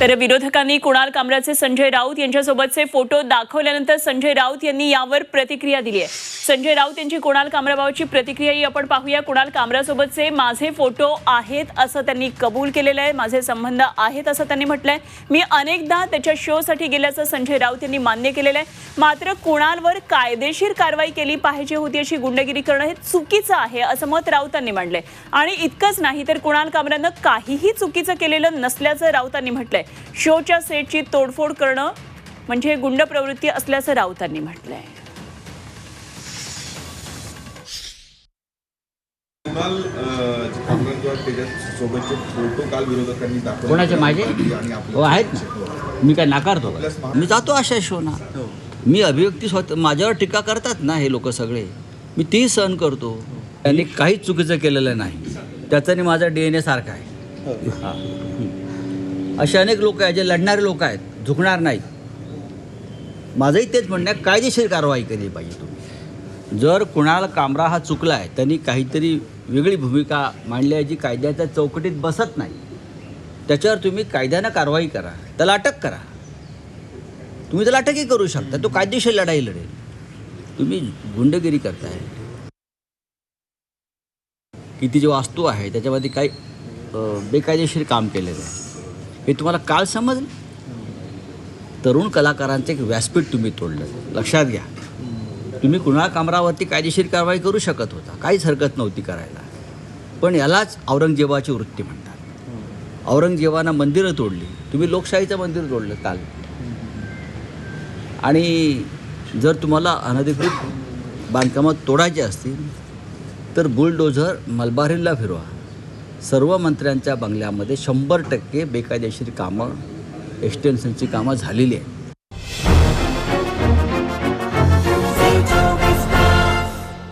तर विरोधकांनी कुणाल कामराचे संजय राऊत यांच्यासोबतचे फोटो दाखवल्यानंतर संजय राऊत यांनी यावर प्रतिक्रिया दिली आहे. संजय राऊत यांची कुणाल कामराबाबतची प्रतिक्रियाही आपण पाहूया. कुणाल कामरासोबतचे माझे फोटो आहेत असं त्यांनी कबूल केलेलं आहे. माझे संबंध आहेत असं त्यांनी म्हटलंय. मी अनेकदा त्याच्या शोसाठी गेल्याचं संजय राऊत यांनी मान्य केलेलं आहे. मात्र कुणालवर कायदेशीर कारवाई केली पाहिजे होती अशी गुंडगिरी करणं हे चुकीचं आहे असं मत राऊतांनी मांडलंय. आणि इतकंच नाही तर कुणाल कामरानं काहीही चुकीचं केलेलं नसल्याचं राऊतांनी म्हटलंय. शोच्या सेटची तोडफोड करणं म्हणजे गुंड प्रवृत्ती असल्याचं राऊतांनी म्हटलंय. कोणाचे माझे? हो आहेत ना. मी काय नाकारतो मी जातो अशा शोना. मी अभिव्यक्ती स्वतः माझ्यावर टीका करतात ना हे लोक सगळे. मी तीही सहन करतो. त्यांनी काहीच चुकीचं केलेलं नाही. त्याचा आणि माझा डी एन ए सारखा आहे. हा. हं. असे अनेक लोक आहेत जे लढणारे लोक आहेत झुकणार नाहीत. माझंही तेच म्हणणं आहे कायदेशीर कारवाई केली पाहिजे तुम्ही. जर कुणाला कामरा हा चुकला आहे त्यांनी काहीतरी वेगळी भूमिका मांडली आहे जी कायद्याच्या चौकटीत बसत नाही. त्याच्यावर तुम्ही कायद्यानं कारवाई करा त्याला अटक करा. तुम्ही त्याला अटकही करू शकता तो कायदेशीर लढाई लढेल. तुम्ही गुंडगिरी करताय. किती जे वास्तू आहे त्याच्यामध्ये काही बेकायदेशीर काम केलेलं आहे. हे तुम्हाला काल समजलं? तरुण कलाकारांचं एक व्यासपीठ तुम्ही तोडलं. लक्षात घ्या. तुम्ही कुणाळ कामरावरती कायदेशीर कारवाई करू शकत होता. काहीच हरकत नव्हती करायला. पण यालाच औरंगजेबाची वृत्ती म्हणतात. औरंगजेबानं मंदिरं तोडली. तुम्ही लोकशाहीचं मंदिर तोडलं काल. आणि जर तुम्हाला अनधिकृत बांधकामात तोडायचे असतील तर बुलडोझर मलबारीला फिरवा. सर्व मंत्र्यांच्या बंगल्यामध्ये शंभर टक्के बेकायदेशीर कामं एक्सटेन्शनची कामं झालेली आहेत.